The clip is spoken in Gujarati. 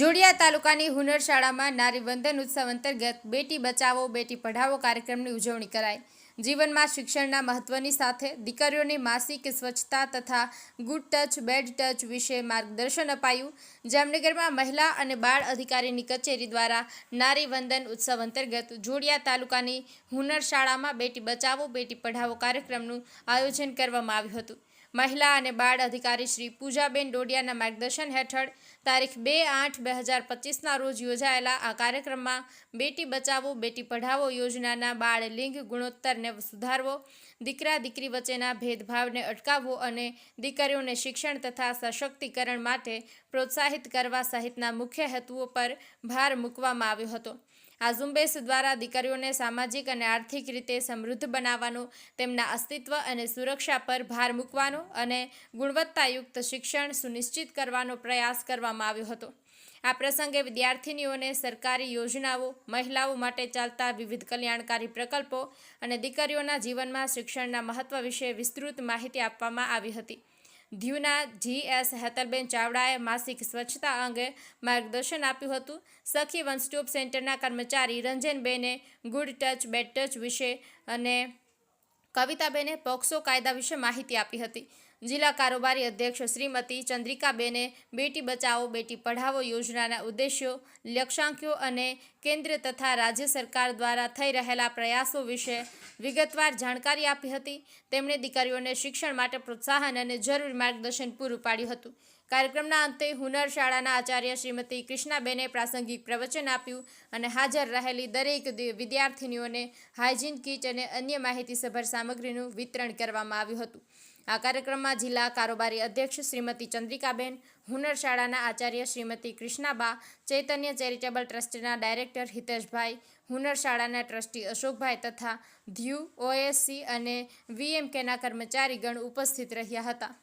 જોડિયા તાલુકાની હુનર શાળામાં નારી ઉત્સવ અંતર્ગત બેટી બચાવો, બેટી પઢાવો કાર્યક્રમની ઉજવણી કરાઈ. જીવનમાં શિક્ષણના મહત્વની સાથે દીકરીઓની માસિક સ્વચ્છતા તથા ગુડ ટચ બેડ ટચ વિશે માર્ગદર્શન અપાયું. જામનગરમાં મહિલા અને બાળ અધિકારીની કચેરી દ્વારા નારીવંદન ઉત્સવ અંતર્ગત જોડિયા તાલુકાની હુનર શાળામાં બેટી બચાવો, બેટી પઢાવો કાર્યક્રમનું આયોજન કરવામાં આવ્યું હતું. મહિલા અને બાળ અધિકારી શ્રી પૂજાબેન ડોડિયાના માર્ગદર્શન હેઠળ તારીખ બે આઠ બે હજાર પચીસના રોજ યોજાયેલા આ કાર્યક્રમમાં બેટી બચાવો, બેટી પઢાવો યોજનાના બાળ લિંગ ગુણોત્તરને સુધારવો, દીકરા દીકરી વચ્ચેના ભેદભાવને અટકાવવો અને દીકરીઓને શિક્ષણ તથા સશક્તિકરણ માટે પ્રોત્સાહિત કરવા સહિતના મુખ્ય હેતુઓ પર ભાર મૂકવામાં આવ્યો હતો. આ ઝુંબેશ દ્વારા દીકરીઓને સામાજિક અને આર્થિક રીતે સમૃદ્ધ બનાવવાનો, તેમના અસ્તિત્વ અને સુરક્ષા પર ભાર મૂકવાનો અને ગુણવત્તાયુક્ત શિક્ષણ સુનિશ્ચિત કરવાનો પ્રયાસ કરવામાં આવ્યો હતો. આ પ્રસંગે વિદ્યાર્થિનીઓને સરકારી યોજનાઓ, મહિલાઓ માટે ચાલતા વિવિધ કલ્યાણકારી પ્રકલ્પો અને દીકરીઓના જીવનમાં શિક્ષણના મહત્વ વિશે વિસ્તૃત માહિતી આપવામાં આવી હતી. ધ્યુના જી એસ હેતલબેન ચાવડાએ માસિક સ્વચ્છતા અંગે માર્ગદર્શન આપ્યું હતું. સખી વન સ્ટોપ સેન્ટરના કર્મચારી રંજનબેને ગુડ ટચ, બેડ ટચ વિશે અને કવિતાબેને પોક્સો કાયદા વિશે માહિતી આપી હતી. જિલ્લા કારોબારી અધ્યક્ષ શ્રીમતી ચંદ્રિકાબેને બેટી બચાવો, બેટી પઢાવો યોજનાના ઉદ્દેશ્યો લક્ષ્યાંકો અને કેન્દ્ર તથા રાજ્ય સરકાર દ્વારા થઈ રહેલા પ્રયાસો વિશે વિગતવાર જાણકારી આપી હતી. તેમણે દીકરીઓને શિક્ષણ માટે પ્રોત્સાહન અને જરૂરી માર્ગદર્શન પૂરું પાડ્યું હતું. કાર્યક્રમના અંતે હુનર શાળાના આચાર્ય શ્રીમતી કૃષ્ણાબેને પ્રાસંગિક પ્રવચન આપ્યું અને હાજર રહેલી દરેક વિદ્યાર્થિનીઓને હાઇજીન કીટ અને અન્ય માહિતીસભર સામગ્રીનું વિતરણ કરવામાં આવ્યું હતું. આ કાર્યક્રમમાં જિલ્લા કારોબારી અધ્યક્ષ શ્રીમતી ચંદ્રિકાબેન, હુનર શાળાના આચાર્ય શ્રીમતી કૃષ્ણાબા, ચૈતન્ય ચેરિટેબલ ટ્રસ્ટના ડાયરેક્ટર હિતેશભાઈ, હુનર શાળાના ટ્રસ્ટી અશોકભાઈ તથા ધ્યુ, ઓએસસી અને વીએમકેના કર્મચારીગણ ઉપસ્થિત રહ્યા હતા.